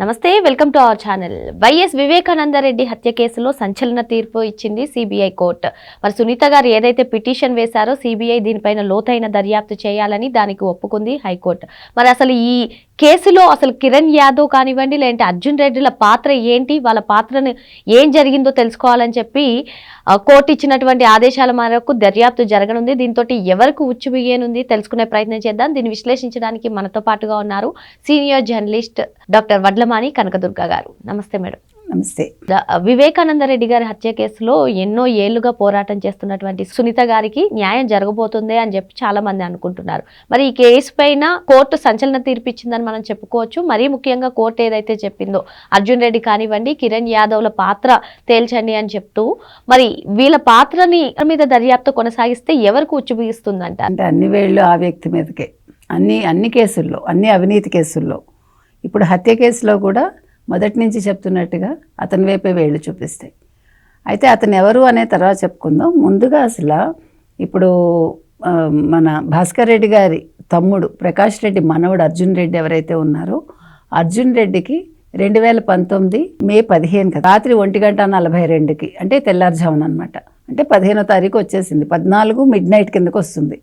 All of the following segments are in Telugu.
నమస్తే welcome to our channel. YS Vivekananda Reddy హత్య కేసులో సంచలన తీర్పు ఇచ్చింది సిబిఐ కోర్టు. మరి సునీత గారు ఏదైతే పిటిషన్ వేశారో సిబిఐ దీనిపైన లోతైన దర్యాప్తు చేయాలని దానికి ఒప్పుకుంది హైకోర్టు. మరి అసలు ఈ కేసులో అసలు కిరణ్ యాదవ్ కానివ్వండి లేదంటే అర్జున్ రెడ్డిల పాత్ర ఏంటి వాళ్ళ పాత్రను ఏం జరిగిందో తెలుసుకోవాలని చెప్పి కోర్టు ఇచ్చినటువంటి ఆదేశాల మేరకు దర్యాప్తు జరగనుంది. దీంతో ఎవరికి ఉచ్చుబియ్యనుంది తెలుసుకునే ప్రయత్నం చేద్దాం. దీన్ని విశ్లేషించడానికి మనతో పాటుగా ఉన్నారు senior journalist doctor Vadlamani Kanakadurga గారు. నమస్తే మేడం. నమస్తే. వివేకానంద రెడ్డి గారి హత్య కేసులో ఎన్నో ఏళ్ళుగా పోరాటం చేస్తున్నటువంటి సునీత గారికి న్యాయం జరగబోతుంది అని చెప్పి చాలా మంది అనుకుంటున్నారు. మరి ఈ కేసు పైన కోర్టు సంచలన తీర్పు ఇచ్చిందని మనం చెప్పుకోవచ్చు. మరీ ముఖ్యంగా కోర్టు ఏదైతే చెప్పిందో అర్జున్ రెడ్డి కానివ్వండి కిరణ్ యాదవ్ల పాత్ర తేల్చండి అని చెప్తూ మరి వీళ్ళ పాత్రని మీద దర్యాప్తు కొనసాగిస్తే ఎవరికి ఉచ్చు బిగిస్తుందంట అంటే అన్ని వేళ్ళు ఆ వ్యక్తి మీదకే. అన్ని అన్ని కేసుల్లో అన్ని అవినీతి కేసుల్లో. ఇప్పుడు హత్య కేసులో కూడా మొదటి నుంచి చెప్తున్నట్టుగా అతని వైపే వేళ్ళు చూపిస్తాయి. అయితే అతను ఎవరు అనే తర్వాత చెప్పుకుందాం. ముందుగా అసలు ఇప్పుడు మన భాస్కర్ రెడ్డి గారి తమ్ముడు ప్రకాష్ రెడ్డి మనవడు అర్జున్ రెడ్డి ఎవరైతే ఉన్నారో అర్జున్ రెడ్డికి రెండు వేల పంతొమ్మిది మే పదిహేను కదా రాత్రి ఒంటి గంట నలభై రెండుకి అంటే తెల్లారుజామున అనమాట అంటే పదిహేనో తారీఖు వచ్చేసింది. పద్నాలుగు మిడ్ నైట్ కిందకు వస్తుంది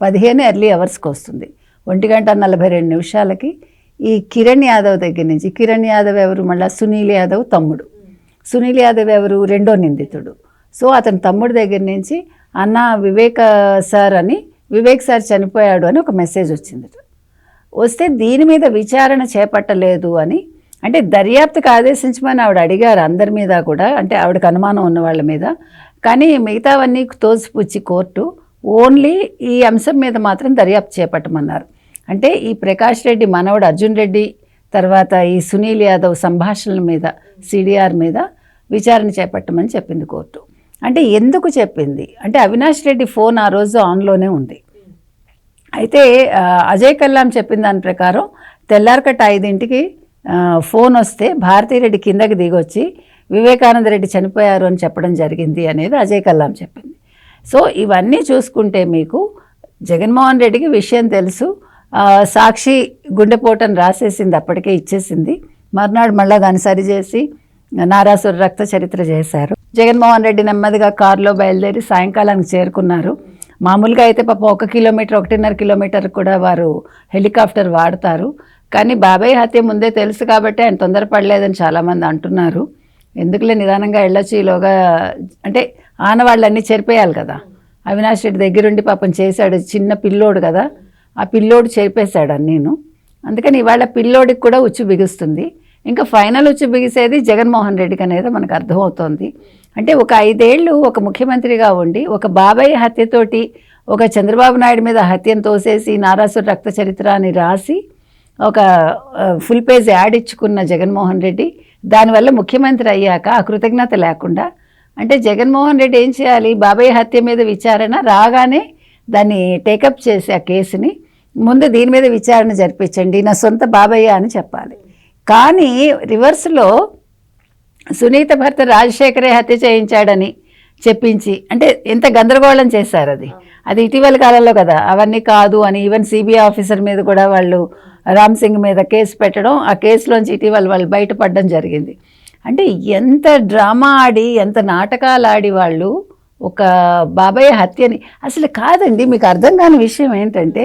పదిహేను ఎర్లీ అవర్స్కి వస్తుంది. ఒంటి గంట నలభై రెండు నిమిషాలకి ఈ కిరణ్ యాదవ్ దగ్గర నుంచి కిరణ్ యాదవ్ ఎవరు? మళ్ళీ సునీల్ యాదవ్ తమ్ముడు. సునీల్ యాదవ్ ఎవరు? రెండో నిందితుడు. సో అతని తమ్ముడు దగ్గర నుంచి అన్న వివేక్ సార్ అని వివేక్ సార్ చనిపోయాడు అని ఒక మెసేజ్ వచ్చింది. వస్తే దీని మీద విచారణ చేపట్టలేదు అని అంటే దర్యాప్తుకు ఆదేశించమని ఆవిడ అడిగారు అందరి మీద కూడా అంటే ఆవిడకి అనుమానం ఉన్న వాళ్ళ మీద. కానీ మిగతావన్నీ తోసిపుచ్చి కోర్టు ఓన్లీ ఈ అంశం మీద మాత్రం దర్యాప్తు చేపట్టమన్నారు. అంటే ఈ ప్రకాష్ రెడ్డి మనవడు అర్జున్ రెడ్డి తర్వాత ఈ సునీల్ యాదవ్ సంభాషణల మీద సిడిఆర్ మీద విచారణ చేపట్టమని చెప్పింది కోర్టు. అంటే ఎందుకు చెప్పింది? అంటే అవినాష్ రెడ్డి ఫోన్ ఆ రోజు ఆన్లోనే ఉంది. అయితే అజయ్ కల్లాం చెప్పిన దాని ప్రకారం తెల్లారకట్ట ఐదింటికి ఫోన్ వస్తే భారతీరెడ్డి కిందకి దిగొచ్చి వివేకానంద రెడ్డి చనిపోయారు అని చెప్పడం జరిగింది అనేది అజయ్ కల్లాం చెప్పింది. సో ఇవన్నీ చూసుకుంటే మీకు జగన్మోహన్ రెడ్డికి విషయం తెలుసు సాక్షి గుండెపోటను రాసేసింది అప్పటికే ఇచ్చేసింది. మర్నాడు మళ్ళీ దాన్ని సరిచేసి నారాసుర రక్త చరిత్ర చేశారు. జగన్మోహన్ రెడ్డి నెమ్మదిగా కారులో బయలుదేరి సాయంకాలానికి చేరుకున్నారు. మామూలుగా అయితే పాపం ఒక కిలోమీటర్ ఒకటిన్నర కిలోమీటర్ కూడా వారు హెలికాప్టర్ వాడతారు. కానీ బాబాయ్ హత్య ముందే తెలుసు కాబట్టి ఆయన తొందరపడలేదని చాలామంది అంటున్నారు. ఎందుకులే నిదానంగా వెళ్ళొచ్చు ఈలోగా? అంటే ఆనవాళ్ళన్నీ చెరిపేయాలి కదా. అవినాష్ రెడ్డి దగ్గరుండి పాపం చేశాడు చిన్న పిల్లోడు కదా. ఆ పిల్లోడు చేపేశాడు నేను? అందుకని ఇవాళ పిల్లోడికి కూడా ఉచ్చు బిగుస్తుంది. ఇంకా ఫైనల్ ఉచ్చు బిగిసేది జగన్మోహన్ రెడ్డికి అనేది మనకు అర్థమవుతోంది. అంటే ఒక ఐదేళ్ళు ఒక ముఖ్యమంత్రిగా ఉండి ఒక బాబాయ్ హత్యతోటి ఒక చంద్రబాబు నాయుడు మీద హత్యను తోసేసి నారాసుర రక్త చరిత్ర అని రాసి ఒక ఫుల్ పేజ్ యాడ్ ఇచ్చుకున్న జగన్మోహన్ రెడ్డి దానివల్ల ముఖ్యమంత్రి అయ్యాక ఆ కృతజ్ఞత లేకుండా అంటే జగన్మోహన్ రెడ్డి ఏం చేయాలి? బాబాయ్ హత్య మీద విచారణ రాగానే దాన్ని టేకప్ చేసి ఆ కేసుని ముందు దీని మీద విచారణ జరిపించండి నా సొంత బాబయ్య అని చెప్పాలి. కానీ రివర్స్లో సునీత భర్త రాజశేఖరే హత్య చేయించాడని చెప్పించి అంటే ఎంత గందరగోళం చేశారు అది. అది ఇటీవల కాలంలో కదా అవన్నీ కాదు అని ఈవెన్ సిబిఐ ఆఫీసర్ మీద కూడా వాళ్ళు రామ్ సింగ్ మీద కేసు పెట్టడం ఆ కేసులోంచి ఇటీవల వాళ్ళు బయటపడడం జరిగింది. అంటే ఎంత డ్రామా ఆడి ఎంత నాటకాలు ఆడి వాళ్ళు ఒక బాబాయ్ హత్యని అసలు కాదండి మీకు అర్థం కాని విషయం ఏంటంటే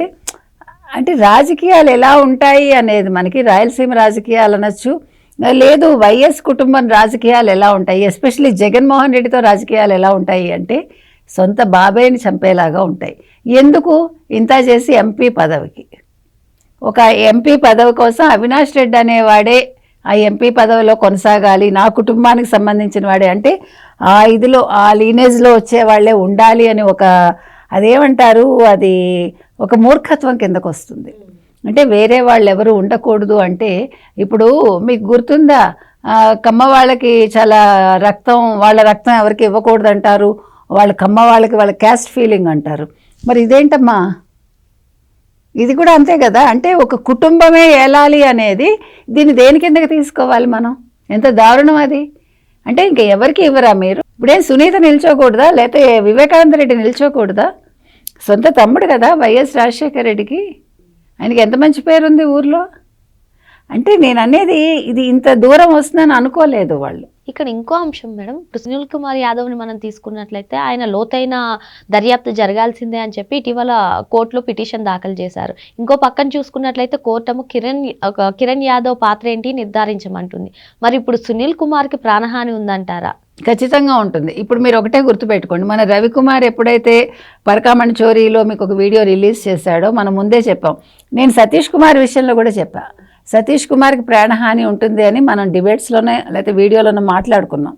అంటే రాజకీయాలు ఎలా ఉంటాయి అనేది మనకి రాయలసీమ రాజకీయాలు అనొచ్చు. లేదు వైఎస్ కుటుంబం రాజకీయాలు ఎలా ఉంటాయి? ఎస్పెషల్లీ జగన్మోహన్ రెడ్డితో రాజకీయాలు ఎలా ఉంటాయి అంటే సొంత బాబాయ్ని చంపేలాగా ఉంటాయి. ఎందుకు? ఇంత చేసి ఎంపీ పదవికి. ఒక ఎంపీ పదవి కోసం అవినాష్ రెడ్డి అనేవాడే ఆ ఎంపీ పదవిలో కొనసాగాలి నా కుటుంబానికి సంబంధించిన వాడే. అంటే ఆ ఇదిలో ఆ లీనేజ్లో వచ్చే వాళ్ళే ఉండాలి అని ఒక అదేమంటారు? అది ఒక మూర్ఖత్వం కిందకు వస్తుంది అంటే వేరే వాళ్ళు ఎవరు ఉండకూడదు అంటే ఇప్పుడు మీకు గుర్తుందా? కమ్మ వాళ్ళకి చాలా రక్తం వాళ్ళ రక్తం ఎవరికి ఇవ్వకూడదు అంటారు వాళ్ళ కమ్మ వాళ్ళకి వాళ్ళ క్యాస్ట్ ఫీలింగ్ అంటారు. మరి ఇదేంటమ్మా? ఇది కూడా అంతే కదా? అంటే ఒక కుటుంబమే ఏలాలి అనేది దీన్ని దేని కిందకి తీసుకోవాలి మనం? ఎంత దారుణం అది? అంటే ఇంక ఎవరికి ఇవ్వరా మీరు? ఇప్పుడేం సునీత నిల్చోకూడదా? లేకపోతే వివేకానంద రెడ్డి నిల్చోకూడదా? సొంత తమ్ముడు కదా వైఎస్ రాజశేఖర రెడ్డికి. ఆయనకి ఎంత మంచి పేరుంది ఊర్లో? అంటే నేను అనేది ఇది ఇంత దూరం వస్తుందని అనుకోలేదు వాళ్ళు. ఇక్కడ ఇంకో అంశం మేడం ఇప్పుడు సునీల్ కుమార్ యాదవ్ని మనం తీసుకున్నట్లయితే ఆయన లోతైన దర్యాప్తు జరగాల్సిందే అని చెప్పి ఇటీవల కోర్టులో పిటిషన్ దాఖలు చేశారు. ఇంకో పక్కన చూసుకున్నట్లయితే కోర్టము కిరణ్ ఒక కిరణ్ యాదవ్ పాత్ర ఏంటి నిర్ధారించమంటుంది. మరి ఇప్పుడు సునీల్ కుమార్కి ప్రాణహాని ఉందంటారా? ఖచ్చితంగా ఉంటుంది. ఇప్పుడు మీరు ఒకటే గుర్తుపెట్టుకోండి. మన రవికుమార్ ఎప్పుడైతే పరకామణి చోరీలో మీకు ఒక వీడియో రిలీజ్ చేశాడో మనం ముందే చెప్పాం. నేను సతీష్ కుమార్ విషయంలో కూడా చెప్పా. సతీష్ కుమార్కి ప్రాణహాని ఉంటుంది అని మనం డిబేట్స్లోనే లేకపోతే వీడియోలోనే మాట్లాడుకున్నాం.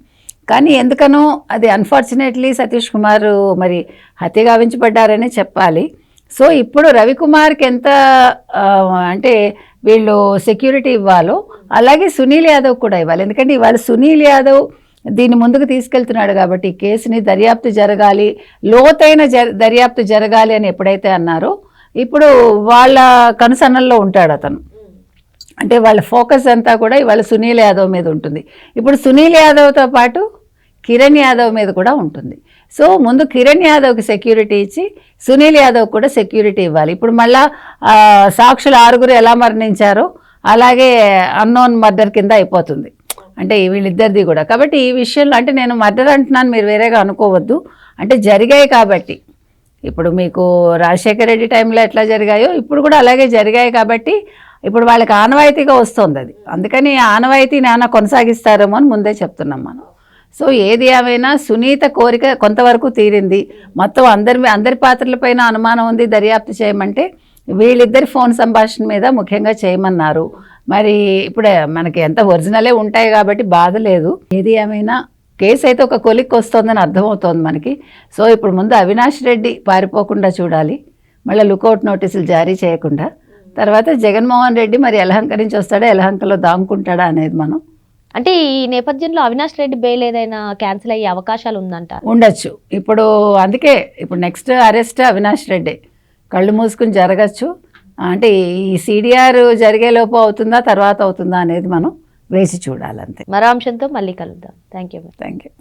కానీ ఎందుకనో అది అన్ఫార్చునేట్లీ సతీష్ కుమార్ మరి హత్య గావించబడ్డారని చెప్పాలి. సో ఇప్పుడు రవికుమార్కి ఎంత అంటే వీళ్ళు సెక్యూరిటీ ఇవ్వాలో అలాగే సునీల్ యాదవ్ కూడా ఇవ్వాలి. ఎందుకంటే ఇవాళ సునీల్ యాదవ్ దీన్ని ముందుకు తీసుకెళ్తున్నాడు కాబట్టి ఈ కేసుని దర్యాప్తు జరగాలి లోతైన జ దర్యాప్తు జరగాలి అని ఎప్పుడైతే అన్నారో ఇప్పుడు వాళ్ళ కనుసన్నల్లో ఉంటాడు అతను. అంటే వాళ్ళ ఫోకస్ అంతా కూడా ఇవాళ సునీల్ యాదవ్ మీద ఉంటుంది. ఇప్పుడు సునీల్ యాదవ్తో పాటు కిరణ్ యాదవ్ మీద కూడా ఉంటుంది. సో ముందు కిరణ్ యాదవ్కి సెక్యూరిటీ ఇచ్చి సునీల్ యాదవ్ కూడా సెక్యూరిటీ ఇవ్వాలి. ఇప్పుడు మళ్ళా సాక్షులు ఆరుగురు ఎలా మరణించారో అలాగే అన్నోన్ మర్డర్ కింద అయిపోతుంది. అంటే వీళ్ళిద్దరిది కూడా. కాబట్టి ఈ విషయంలో అంటే నేను మర్డర్ అంటున్నాను మీరు వేరేగా అనుకోవద్దు. అంటే జరిగాయి కాబట్టి. ఇప్పుడు మీకు రాజశేఖర రెడ్డి టైంలో ఎట్లా జరిగాయో ఇప్పుడు కూడా అలాగే జరిగాయి కాబట్టి ఇప్పుడు వాళ్ళకి ఆనవాయితీగా వస్తుంది అది. అందుకని ఆనవాయితీ నాన్న కొనసాగిస్తారేమో అని ముందే చెప్తున్నాం మనం. సో ఏది ఏమైనా సునీత కోరిక కొంతవరకు తీరింది. మొత్తం అందరి అందరి పాత్రలపైన అనుమానం ఉంది దర్యాప్తు చేయమంటే వీళ్ళిద్దరి ఫోన్ సంభాషణ మీద ముఖ్యంగా చేయమన్నారు. మరి ఇప్పుడే మనకి ఎంత ఒరిజినలే ఉంటాయి కాబట్టి బాధ లేదు. ఏది ఏమైనా కేసు అయితే ఒక కొలిక్కి వస్తుందని అర్థమవుతోంది మనకి. సో ఇప్పుడు ముందు అవినాష్ రెడ్డి పారిపోకుండా చూడాలి. మళ్ళీ లుకౌట్ నోటీసులు జారీ చేయకుండా. తర్వాత జగన్మోహన్ రెడ్డి మరి ఎలహంక నుంచి వస్తాడా ఎలహంకలో దాముకుంటాడా అనేది మనం అంటే ఈ నేపథ్యంలో అవినాష్ రెడ్డి బెయిల్ ఏదైనా క్యాన్సిల్ అయ్యే అవకాశాలు ఉందంట ఉండొచ్చు. ఇప్పుడు అందుకే ఇప్పుడు నెక్స్ట్ అరెస్ట్ అవినాష్ రెడ్డి. కళ్ళు మూసుకుని జరగచ్చు. అంటే ఈ సిడిఆర్ జరిగేలోపు అవుతుందా తర్వాత అవుతుందా అనేది మనం వేసి చూడాలంతే. మరో అంశంతో మళ్ళీ కలుద్దాం. Thank you thank you